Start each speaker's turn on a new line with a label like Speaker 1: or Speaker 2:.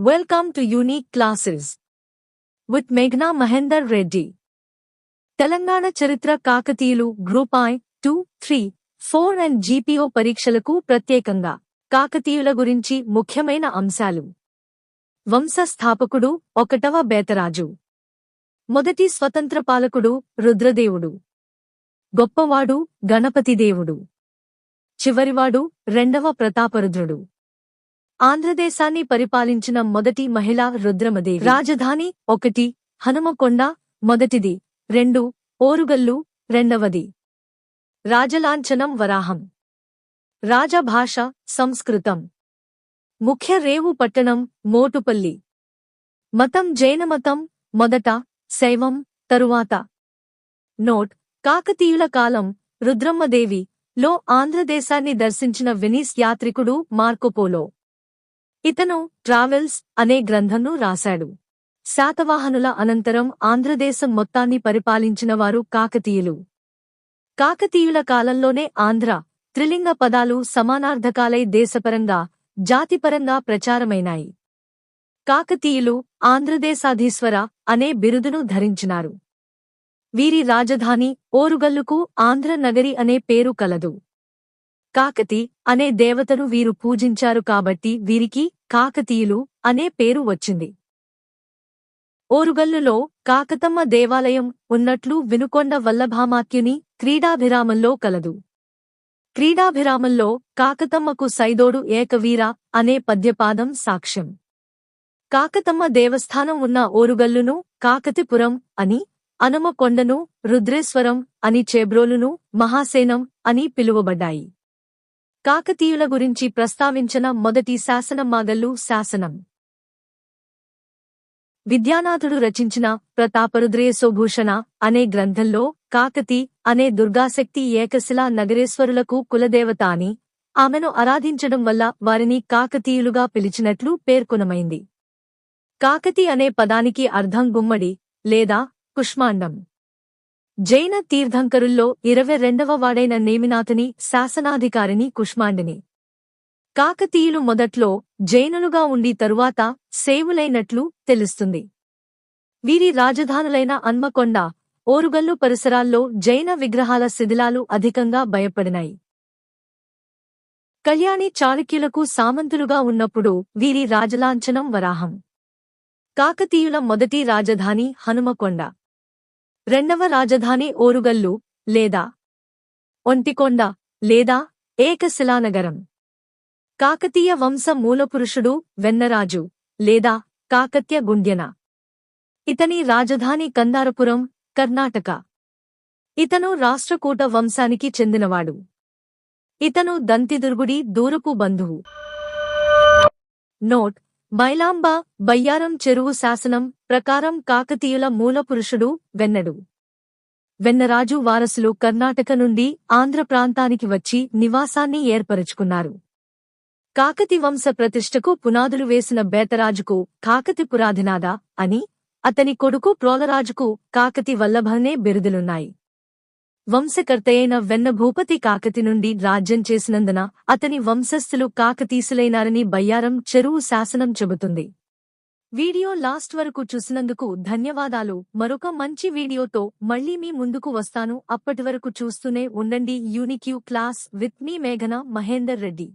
Speaker 1: Welcome to unique classes with Meghna Mahender Reddy Telangana చరిత్ర కాకతీయులు group I two three four and GPO పరీక్షలకు ప్రత్యేకంగా కాకతీయుల గురించి ముఖ్యమైన అంశాలు. వంశ స్థాపకుడు ఒకటవ బేతరాజు. మొదటి స్వతంత్ర పాలకుడు రుద్రదేవుడు. గొప్పవాడు గణపతిదేవుడు. చివరివాడు రెండవ ప్రతాపరుద్రుడు. ఆంధ్రదేశాన్ని పరిపాలించిన మొదటి మహిళ రుద్రమదేవి. రాజధాని ఒకటి హనుమకొండ మొదటిది రెండు ఓరుగల్లు రెండవది. రాజలాంఛనం వరాహం. రాజభాష సంస్కృతం. ముఖ్య రేవు పట్టణం మోటుపల్లి. మతం జైనమతం మొదట శైవం తరువాత. నోట్ కాకతీయుల కాలం రుద్రమ్మదేవి లో ఆంధ్రదేశాన్ని దర్శించిన వెనీస్ యాత్రికుడు మార్కోపోలో. ఇతను ట్రావెల్స్ అనే గ్రంథంను రాశాడు. శాతవాహనుల అనంతరం ఆంధ్రదేశం మొత్తాన్ని పరిపాలించినవారు కాకతీయులు. కాకతీయుల కాలంలోనే ఆంధ్ర త్రిలింగ పదాలు సమానార్థకాలై దేశపరంగా జాతిపరంగా ప్రచారమైనాయి. కాకతీయులు ఆంధ్రదేశాధీశ్వర అనే బిరుదును ధరించినారు. వీరి రాజధాని ఓరుగల్లుకు ఆంధ్ర నగరి అనే పేరు కలదు. కాకతి అనే దేవతను వీరు పూజించారు కాబట్టి వీరికి కాకతీయులు అనే పేరు వచ్చింది. ఓరుగల్లులో కాకతమ్మ దేవాలయం ఉన్నట్లు వినుకొండ వల్లభామాక్యుని క్రీడాభిరామంలో కలదు. క్రీడాభిరామంలో కాకతమ్మకు సైదోడు ఏకవీర అనే పద్యపాదం సాక్ష్యం. కాకతమ్మ దేవస్థానం ఉన్న ఓరుగల్లును కాకతిపురం అని అనుమకొండను రుద్రేశ్వరం అని చేబ్రోలును మహాసేనం అని పిలువబడ్డాయి. కాకతీయుల గురించి ప్రస్తావించిన మొదటి శాసనం మాగల్లు శాసనం. విద్యానాథుడు రచించిన ప్రతాపరుద్రేయసోభూషణ అనే గ్రంథంలో కాకతి అనే దుర్గాశక్తి ఏకశిలా నగరేశ్వరులకు కులదేవత అని ఆమెను ఆరాధించడం వల్ల వారిని కాకతీయులుగా పిలిచినట్లు పేర్కొనమైంది. కాకతి అనే పదానికి అర్థం గుమ్మడి లేదా కుష్మాండం. జైన తీర్థంకరుల్లో ఇరవై రెండవ వాడైన నేమినాథని శాసనాధికారిని కుష్మాండిని. కాకతీయులు మొదట్లో జైనులుగా ఉండి తరువాత సేవులైనట్లు తెలుస్తుంది. వీరి రాజధానులైన అన్మకొండ ఓరుగల్లు పరిసరాల్లో జైన విగ్రహాల శిథిలాలు అధికంగా భయపడినాయి. కళ్యాణి చాళుక్యులకు సామంతులుగా ఉన్నప్పుడు వీరి రాజలాంఛనం వరాహం. కాకతీయుల మొదటి రాజధాని హనుమకొండ. రెండవ రాజధాని ఓరుగల్లు లేదా? ఒంటికొండ లేదా? ఏకశిలానగరం. కాకతీయ వంశ మూలపురుషుడు వెన్నరాజు లేదా? కాకత్య గుండ్యన. ఇతని రాజధాని కందారపురం కర్ణాటక. ఇతను రాష్ట్రకూట వంశానికి చెందినవాడు. ఇతను దంతిదుర్గుడి దూరపు బంధువు. నోట్ బైలాంబ బయ్యారం చెరువు శాసనం ప్రకారం కాకతీయుల మూలపురుషుడు వెన్నడు. వెన్నరాజు వారసులు కర్ణాటక నుండి ఆంధ్ర ప్రాంతానికి వచ్చి నివాసాన్ని ఏర్పరుచుకున్నారు. కాకతి వంశ ప్రతిష్టకు పునాదులు వేసిన బేతరాజుకు కాకతి పురాధినాద అని అతని కొడుకు ప్రోలరాజుకు కాకతి వల్లభనే బిరుదులున్నాయి. వంశకర్తయైన వెన్నభూపతి కాకతి నుండి రాజ్యం చేసినందున అతని వంశస్థులు కాకతీసులైనారని బయ్యారం చెరువు శాసనం చెబుతుంది. వీడియో లాస్ట్ వరకు చూసినందుకు ధన్యవాదాలు. మరొక మంచి వీడియోతో మళ్ళీ మీ ముందుకు వస్తాను. అప్పటివరకు చూస్తూనే ఉండండి. యూనిక్యూ క్లాస్ విత్ మీ మేఘన మహేందర్ రెడ్డి.